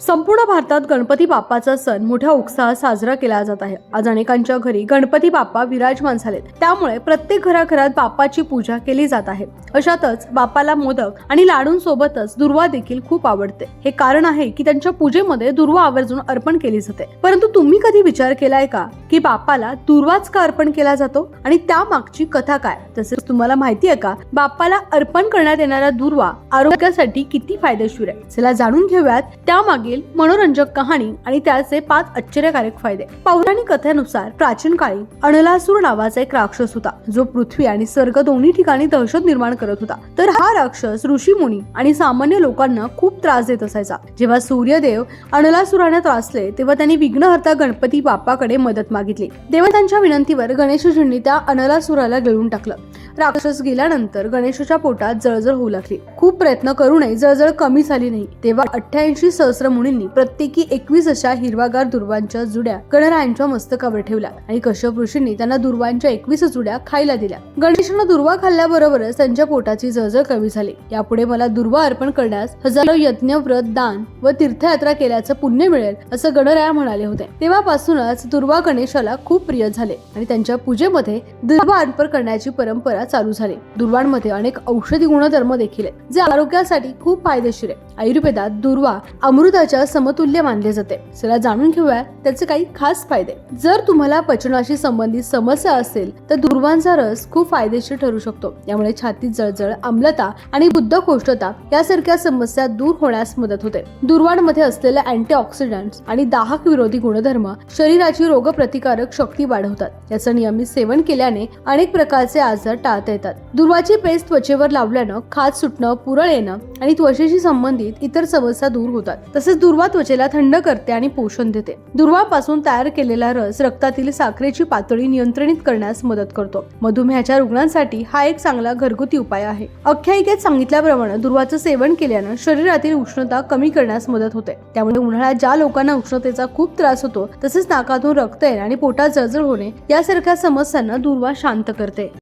संपूर्ण भारतात गणपती बाप्पाचा सण मोठ्या उत्साहात साजरा केला जात आहे. आज अनेकांच्या घरी गणपती बाप्पा विराजमान झालेत. त्यामुळे प्रत्येक घराघरात बाप्पाची पूजा केली जात आहे. अशातच बाप्पाला मोदक आणि लाडूंसोबतच दुर्वा देखील खूप आवडते. हे कारण आहे की त्यांच्या पूजेमध्ये दुर्वा आवर्जून अर्पण केली जाते. परंतु तुम्ही कधी विचार केलाय का की बाप्पाला दुर्वाच का अर्पण केला जातो? आणि त्यामागची कथा काय? तसेच तुम्हाला माहिती आहे का? बाप्पाला अर्पण करण्यात येणारा दुर्वा आरोग्यासाठी किती फायदेशीर आहे? चला जाणून घेऊयात. मागील मनोरंजक कहाणी आणि त्याचे पाच आश्चर्यकारक फायदे. पौराणिक कथेनुसार प्राचीन काळी अनलासूर नावाचा एक राक्षस होता जो पृथ्वी आणि स्वर्ग दोन्ही ठिकाणी दहशत निर्माण करत होता. तर हा राक्षस ऋषी मुनी आणि सामान्य लोकांना खूप त्रास देत असायचा. जेव्हा सूर्यदेव अनलासुराने त्रासले तेव्हा त्यांनी विघ्नहर्ता गणपती बाप्पाकडे मदत मागितली. देवतांच्या विनंतीवर गणेशजींनी त्या अनलासुराला गिळून टाकलं. राक्षस गेल्यानंतर गणेशाच्या पोटात जळजळ होऊ लागली. खूप प्रयत्न करूनही जळजळ कमी झाली नाही. तेव्हा अठ्ठ्याऐंशी सहस्र मुनींनी प्रत्येकी एकवीस अशा हिरवागार दुर्वांच्या जुड्या गणरायांच्या मस्तकावर ठेवल्या आणि कश्यप ऋषींनी त्यांना दुर्वांच्या एकवीस जुड्या खायला दिल्या. गणेशांना दुर्वा खाल्ल्याबरोबरच त्यांच्या पोटाची जळजळ कमी झाली. यापुढे मला दुर्वा अर्पण करण्यास हजारो यज्ञ व्रत दान व तीर्थयात्रा केल्याचं पुण्य मिळेल असं गणराया म्हणाले होते. तेव्हापासूनच दुर्वा गणेशाला खूप प्रिय झाले आणि त्यांच्या पूजेमध्ये दुर्वा अर्पण करण्याची परंपरा चालू झाले. दुर्वांमध्ये अनेक औषधी गुणधर्म देखील आहेत जे आरोग्यासाठी खूप फायदेशीर आहे आयुर्वेदात दुर्वा अमृताच्या समतुल्य मानले जाते. चला जाणून घेऊया त्याचे काही खास फायदे. जर तुम्हाला पचनाशी संबंधित समस्या असेल तर दुर्वांचा रस खूप फायदेशीर ठरू शकतो. यामुळे छातीत जळजळ आम्लता आणि बुद्धकोष्ठता यासारख्या समस्या दूर होण्यास मदत होते. दुर्वांमध्ये असलेले अँटीऑक्सिडंट्स आणि दाहक विरोधी गुणधर्म शरीराची रोगप्रतिकारक शक्ती वाढवतात. याचं नियमित सेवन केल्याने अनेक प्रकारचे आजार टाळता येतात. दुर्वाची पेस्ट त्वचेवर लावल्यानं खाज सुटणं पुरळ येणं आणि त्वचेशी संबंधित इतर समस्या दूर होतात. तसेच दुर्वा त्वचेला थंड करते आणि पोषण देते. दुर्वापासून तयार केलेला रस रक्तातील साखरेची पातळी नियंत्रित करण्यास मदत करतो. मधुमेहाच्या रुग्णांसाठी हा एक चांगला घरगुती उपाय आहे. आख्यायिकेत सांगितल्याप्रमाणे दुर्वाचं सेवन केल्यानं शरीरातील उष्णता कमी करण्यास मदत होते. त्यामुळे उन्हाळ्यात ज्या लोकांना उष्णतेचा खूप त्रास होतो तसेच नाकातून रक्त येणे आणि पोटात जळजळ होणे यासारख्या समस्यांना दुर्वा शांत करते.